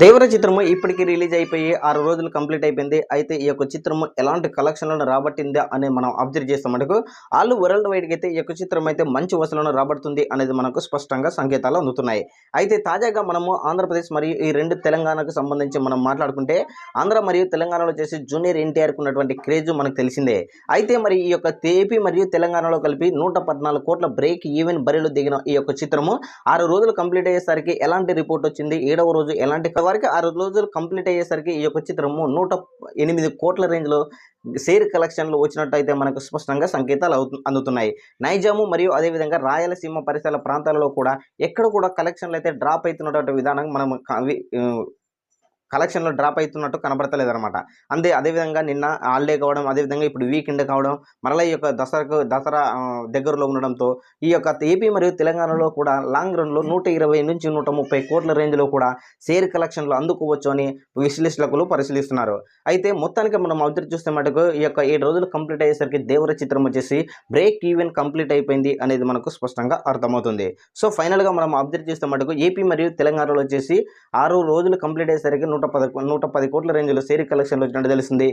దేవర చిత్రము ఇప్పటికీ రిలీజ్ అయిపోయి ఆరు రోజులు కంప్లీట్ అయిపోయింది. అయితే ఈ యొక్క చిత్రము ఎలాంటి కలెక్షన్లను రాబట్టిందా అని మనం అబ్జర్వ్ చేస్తాం మనకు. ఆల్ వరల్డ్ వైడ్కి అయితే ఈ యొక్క చిత్రం అయితే మంచి వసూలను రాబడుతుంది అనేది మనకు స్పష్టంగా సంకేతాలు అందుతున్నాయి. అయితే తాజాగా మనము ఆంధ్రప్రదేశ్ మరియు ఈ రెండు తెలంగాణకు సంబంధించి మనం మాట్లాడుకుంటే ఆంధ్ర మరియు తెలంగాణలో చేసి జూనియర్ ఎన్టీఆర్కు ఉన్నటువంటి క్రేజ్ మనకు తెలిసిందే. అయితే మరి ఈ యొక్క ఏపీ మరియు తెలంగాణలో కలిపి నూట పద్నాలుగు కోట్ల బ్రేక్ ఈవెన్ బరిలో దిగిన ఈ యొక్క చిత్రము ఆరు రోజులు కంప్లీట్ అయ్యేసరికి ఎలాంటి రిపోర్ట్ వచ్చింది? ఏడవ రోజు ఎలాంటి వరకు ఆరు రోజులు కంప్లీట్ అయ్యేసరికి ఈ యొక్క చిత్రము నూట ఎనిమిది కోట్ల రేంజ్లో షేర్ కలెక్షన్లు వచ్చినట్టయితే మనకు స్పష్టంగా సంకేతాలు అవుతు అందుతున్నాయి. నైజాము మరియు అదేవిధంగా రాయలసీమ పరిసర ప్రాంతాలలో కూడా ఎక్కడ కూడా కలెక్షన్లు అయితే డ్రాప్ అవుతున్నటువంటి విధానం మనం కలెక్షన్లో డ్రాప్ అవుతున్నట్టు కనబడతలేదు అనమాట అంతే అదేవిధంగా నిన్న హాలిడే కావడం అదేవిధంగా ఇప్పుడు వీకెండ్ కావడం మరలా ఈ యొక్క దసరాకు దసరా దగ్గరలో ఉండడంతో ఈ యొక్క ఏపీ మరియు తెలంగాణలో కూడా లాంగ్ రన్లో నూట ఇరవై నుంచి నూట ముప్పై కోట్ల రేంజ్లో కూడా షేర్ కలెక్షన్లు అందుకోవచ్చు అని విశ్లేషకులు పరిశీలిస్తున్నారు. అయితే మొత్తానికి మనం అబ్జర్వ్ చూస్తే మటుకు ఈ యొక్క ఏడు రోజులు కంప్లీట్ అయ్యేసరికి దేవర చిత్రం వచ్చేసి బ్రేక్ ఈవెన్ కంప్లీట్ అయిపోయింది అనేది మనకు స్పష్టంగా అర్థమవుతుంది. సో ఫైనల్గా మనం అబ్జర్వ్ చేస్తే మటుకు ఏపీ మరియు తెలంగాణలో వచ్చేసి ఆరు రోజులు కంప్లీట్ అయ్యేసరికి నూట పద నూట పది కోట్ల రేంజ్లో సేరీ కలెక్షన్లు వచ్చినట్టు తెలిసింది.